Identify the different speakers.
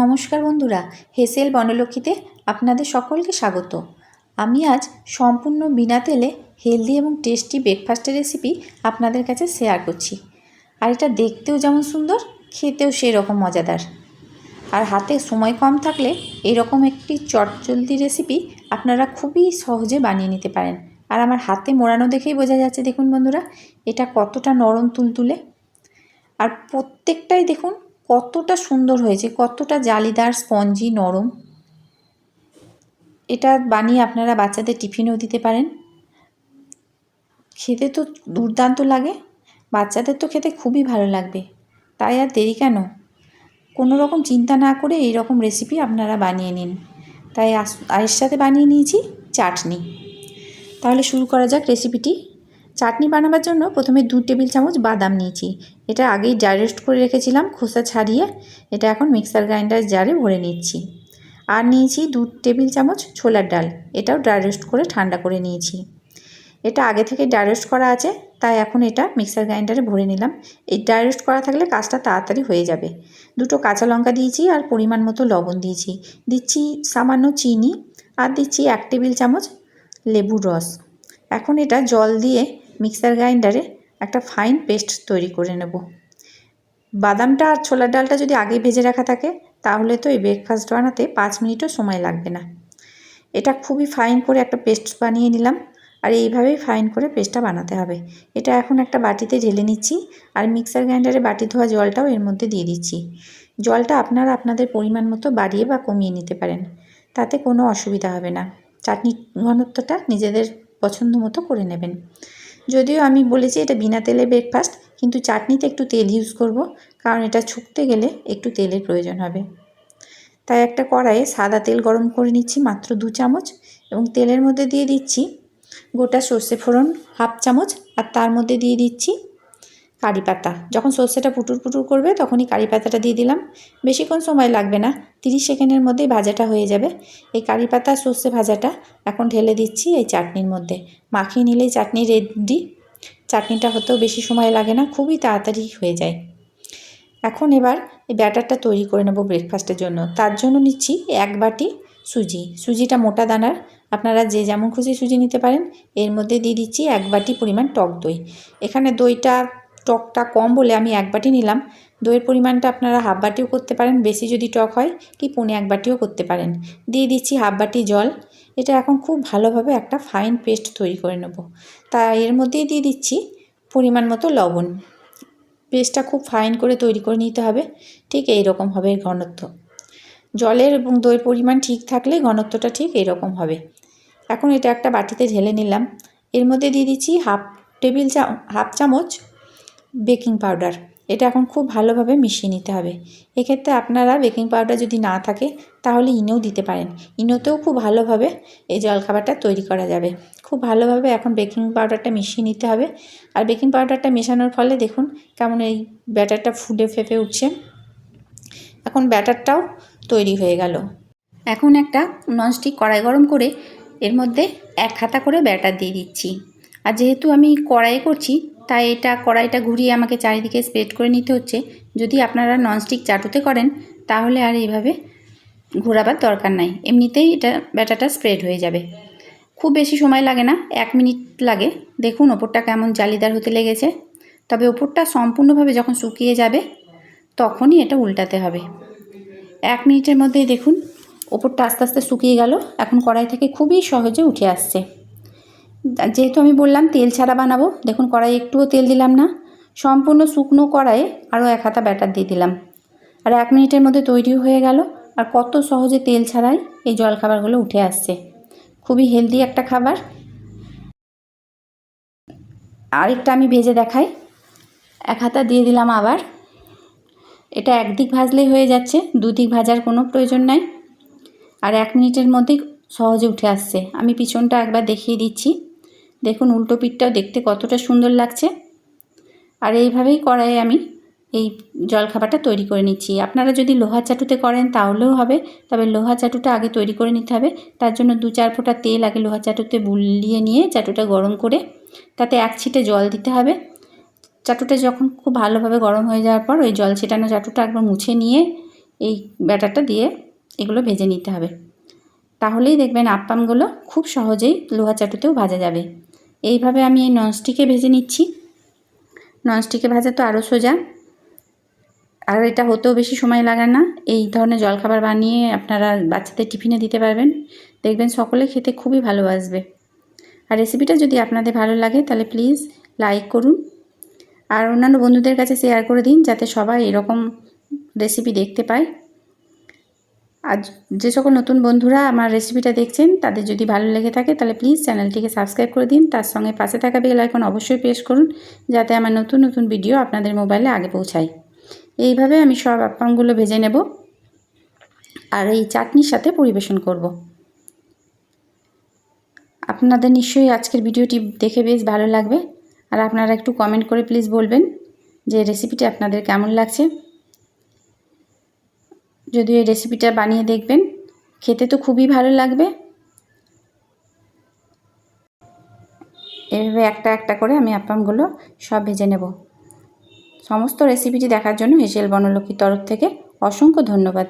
Speaker 1: নমস্কার বন্ধুরা, হেসেল বনলক্ষ্মীতে আপনাদের সকলকে স্বাগত। আমি আজ সম্পূর্ণ বিনা তেলে হেলদি এবং টেস্টি ব্রেকফাস্টের রেসিপি আপনাদের কাছে শেয়ার করছি। আর এটা দেখতেও যেমন সুন্দর, খেতেও সেই রকম মজাদার। আর হাতে সময় কম থাকলে এরকম একটি চটজলদি রেসিপি আপনারা খুবই সহজে বানিয়ে নিতে পারেন। আর আমার হাতে মোড়ানো দেখেই বোঝা যাচ্ছে, দেখুন বন্ধুরা, এটা কতটা নরম তুলতুলে। আর প্রত্যেকটাই দেখুন কতটা সুন্দর হয়েছে, কতটা জালিদার, স্পঞ্জি, নরম। এটা বানিয়ে আপনারা বাচ্চাদের টিফিনেও দিতে পারেন। খেতে তো দুর্দান্ত লাগে, বাচ্চাদের তো খেতে খুবই ভালো লাগবে। তাই আর দেরি কেন? কোনো রকম চিন্তা না করে এই রকম রেসিপি আপনারা বানিয়ে নিন। তাই এর সাথে বানিয়ে নিয়েছি চাটনি। তাহলে শুরু করা যাক রেসিপিটি চাটনি বানাবার জন্য প্রথমে দু টেবিল চামচ বাদাম নিয়েছি। এটা আগেই ড্রাই রোস্ট করে রেখেছিলাম, খোসা ছাড়িয়ে। এটা এখন মিক্সার গ্রাইন্ডার জারে ভরে নিচ্ছি। আর নিয়েছি দু টেবিল চামচ ছোলার ডাল, এটাও ড্রাই রোস্ট করে ঠান্ডা করে নিয়েছি। এটা আগে থেকে ড্রাই রোস্ট করা আছে, তাই এখন এটা মিক্সার গ্রাইন্ডারে ভরে নিলাম। এই ড্রাই রোস্ট করা থাকলে কাজটা তাড়াতাড়ি হয়ে যাবে। দুটো কাঁচা লঙ্কা দিয়েছি আর পরিমাণ মতো লবণ দিয়েছি। দিচ্ছি সামান্য চিনি আর দিচ্ছি এক টেবিল চামচ লেবুর রস। এখন এটা জল দিয়ে মিক্সার গ্রাইন্ডারে একটা ফাইন পেস্ট তৈরি করে নেব। বাদামটা আর ছোলার ডালটা যদি আগে ভেজে রাখা থাকে, তাহলে তো এই ব্রেকফাস্ট বানাতে পাঁচ মিনিটও সময় লাগবে না। এটা খুবই ফাইন করে একটা পেস্ট বানিয়ে নিলাম, আর এইভাবেই ফাইন করে পেস্টটা বানাতে হবে। এটা এখন একটা বাটিতে ঢেলে নিচ্ছি, আর মিক্সার গ্রাইন্ডারে বাটি ধোয়া জলটাও এর মধ্যে দিয়ে দিচ্ছি। জলটা আপনারা আপনাদের পরিমাণ মতো বাড়িয়ে বা কমিয়ে নিতে পারেন, তাতে কোনো অসুবিধা হবে না। চাটনি ঘনত্বটা নিজেদের পছন্দ মতো করে নেবেন। যদিও আমি বলেছি এটা বিনা তেলে ব্রেকফাস্ট কিন্তু চাটনিতে একটু তেল ইউজ করব, কারণ এটা ছুকতে গেলে একটু তেলের প্রয়োজন হবে। তাই একটা কড়াইয়ে সাদা তেল গরম করে নিচ্ছি মাত্র দু চামচ, এবং তেলের মধ্যে দিয়ে দিচ্ছি গোটা সর্ষে ফোড়ন হাফ চামচ, আর তার মধ্যে দিয়ে দিচ্ছি কারি পাতা। যখন সর্ষেটা পুটুর পুটুর করবে, তখনই কারি পাতাটা দিয়ে দিলাম। বেশিক্ষণ সময় লাগবে না তিরিশ সেকেন্ডের মধ্যেই ভাজাটা হয়ে যাবে। এই কারি পাতা, সর্ষে ভাজাটা এখন ঢেলে দিচ্ছি এই চাটনির মধ্যে। মাখিয়ে নিলেই চাটনি রেডি চাটনিটা হতেও বেশি সময় লাগে না, খুবই তাড়াতাড়ি হয়ে যায়। এখন এবার এই ব্যাটারটা তৈরি করে নেব ব্রেকফাস্টের জন্য। তার জন্য নিচ্ছি এক বাটি সুজি। সুজিটা মোটা দানার। আপনারা যে যেমন খুশি সুজি নিতে পারেন। এর মধ্যে দিয়ে দিচ্ছি এক বাটি পরিমাণ টক দই। এখানে দইটা টকটা কম বলে আমি এক বাটি নিলাম। দইয়ের পরিমাণটা আপনারা হাফ বাটিও করতে পারেন, বেশি যদি টক হয় কি পনে এক বাটিও করতে পারেন। দিয়ে দিচ্ছি হাফ বাটি জল। এটা এখন খুব ভালোভাবে একটা ফাইন পেস্ট তৈরি করে নেব। তা এর মধ্যেই দিয়ে দিচ্ছি পরিমাণ মতো লবণ। পেস্টটা খুব ফাইন করে তৈরি করে নিতে হবে। ঠিক এই রকম হবে ঘনত্ব। জলের এবং দইয়ের পরিমাণ ঠিক থাকলে ঘনত্বটা ঠিক এরকম হবে। এখন এটা একটা বাটিতে ঢেলে নিলাম। এর মধ্যে দিয়ে দিচ্ছি হাফ টেবিল চা, হাফ চামচ বেকিং পাউডার। এটা এখন খুব ভালোভাবে মিশিয়ে নিতে হবে। এক্ষেত্রে আপনারা বেকিং পাউডার যদি না থাকে, তাহলে ইনোও দিতে পারেন। ইনোতেও খুব ভালোভাবে এই জলখাবারটা তৈরি করা যাবে। খুব ভালোভাবে এখন বেকিং পাউডারটা মিশিয়ে নিতে হবে। আর বেকিং পাউডারটা মেশানোর ফলে দেখুন কেমন এই ব্যাটারটা ফুলে ফেপে উঠছে। এখন ব্যাটারটাও তৈরি হয়ে গেল। এখন একটা ননস্টিক কড়াই গরম করে এর মধ্যে এক হাতা করে ব্যাটার দিয়ে দিচ্ছি। আর যেহেতু আমি কড়াইয়ে করছি তাই এটা কড়াইটা ঘুরিয়ে আমাকে চারিদিকে স্প্রেড করে নিতে হচ্ছে। যদি আপনারা ননস্টিক চাটুতে করেন, তাহলে আর এইভাবে ঘোরাবার দরকার নাই। এমনিতেই এটা ব্যাটাটা স্প্রেড হয়ে যাবে। খুব বেশি সময় লাগে না, এক মিনিট লাগে। দেখুন ওপরটা কেমন জালিদার হতে লেগেছে। তবে ওপরটা সম্পূর্ণভাবে যখন শুকিয়ে যাবে, তখনই এটা উল্টাতে হবে। এক মিনিটের মধ্যেই দেখুন, ওপরটা আস্তে আস্তে শুকিয়ে গেল। এখন কড়াই থেকে খুবই সহজে উঠে আসছে। যেহেতু আমি বললাম তেল ছাড়া বানাবো, দেখুন কড়াই একটুও তেল দিলাম না। সম্পূর্ণ শুকনো কড়াইয়ে আরও এক হাতা ব্যাটার দিয়ে দিলাম। আর এক মিনিটের মধ্যে তৈরি হয়ে গেল। আর কত সহজে তেল ছাড়াই এই জলখাবারগুলো উঠে আসছে। খুবই হেলদি একটা খাবার। আরেকটা আমি ভেজে দেখাই। এক হাতা দিয়ে দিলাম আবার। এটা একদিক ভাজলেই হয়ে যাচ্ছে, দুদিক ভাজার কোনো প্রয়োজন নাই। আর এক মিনিটের মধ্যেই সহজে উঠে আসছে। আমি পিছনটা একবার দেখিয়ে দিচ্ছি। দেখুন উল্টো পিঠটাও দেখতে কতটা সুন্দর লাগছে। আর এইভাবেই কড়াইয়ে আমি এই জলখাবারটা তৈরি করে নিচ্ছি। আপনারা যদি লোহার চাটুতে করেন তাহলেও হবে, তবে লোহা চাটুটা আগে তৈরি করে নিতে হবে। তার জন্য দু চার ফোঁটা তেল আগে লোহা চাটুতে বুলিয়ে নিয়ে চাটুটা গরম করে তাতে এক ছিটে জল দিতে হবে। চাটুটা যখন খুব ভালোভাবে গরম হয়ে যাওয়ার পর ওই জল ছেটানো চাটুটা একবার মুছে নিয়ে এই ব্যাটারটা দিয়ে এগুলো ভেজে নিতে হবে। তাহলেই দেখবেন আপ্পামগুলো খুব সহজেই লোহা চাটুতেও ভাজা যাবে। এইভাবে আমি এই ননস্টিকে ভেজে নিচ্ছি। ননস্টিকে ভাজা তো আরও সোজা। আর এটা হতেও বেশি সময় লাগে না। এই ধরনের জলখাবার বানিয়ে আপনারা বাচ্চাদের টিফিনে দিতে পারবেন। দেখবেন সকলে খেতে খুবই ভালোবাসবে। আর রেসিপিটা যদি আপনাদের ভালো লাগে, তাহলে প্লিজ লাইক করুন। আর অন্যান্য বন্ধুদের কাছে শেয়ার করে দিন, যাতে সবাই এরকম রেসিপি দেখতে পায়। আর যে সকল নতুন বন্ধুরা আমার রেসিপিটা দেখছেন, তাদের যদি ভালো লেগে থাকে, তাহলে প্লিজ চ্যানেলটিকে সাবস্ক্রাইব করে দিন। তার সঙ্গে পাশে থাকা বেল আইকন অবশ্যই প্রেস করুন, যাতে আমার নতুন নতুন ভিডিও আপনাদের মোবাইলে আগে পৌঁছায়। এইভাবে আমি সব আপ্পামগুলো ভেজে নেব আর এই চাটনির সাথে পরিবেশন করব। আপনাদের নিশ্চয়ই আজকের ভিডিওটি দেখে বেশ ভালো লাগবে। আর আপনারা একটু কমেন্ট করে প্লিজ বলবেন যে রেসিপিটি আপনাদের কেমন লাগছে। যদি এই রেসিপিটা বানিয়ে দেখবেন, খেতে তো খুবই ভালো লাগবে। এভাবে একটা একটা করে আমি আপ্পামগুলো সব ভেজে নেব। সমস্ত রেসিপিটি দেখার জন্য হেসেল বনলক্ষ্মীর তরফ থেকে অসংখ্য ধন্যবাদ।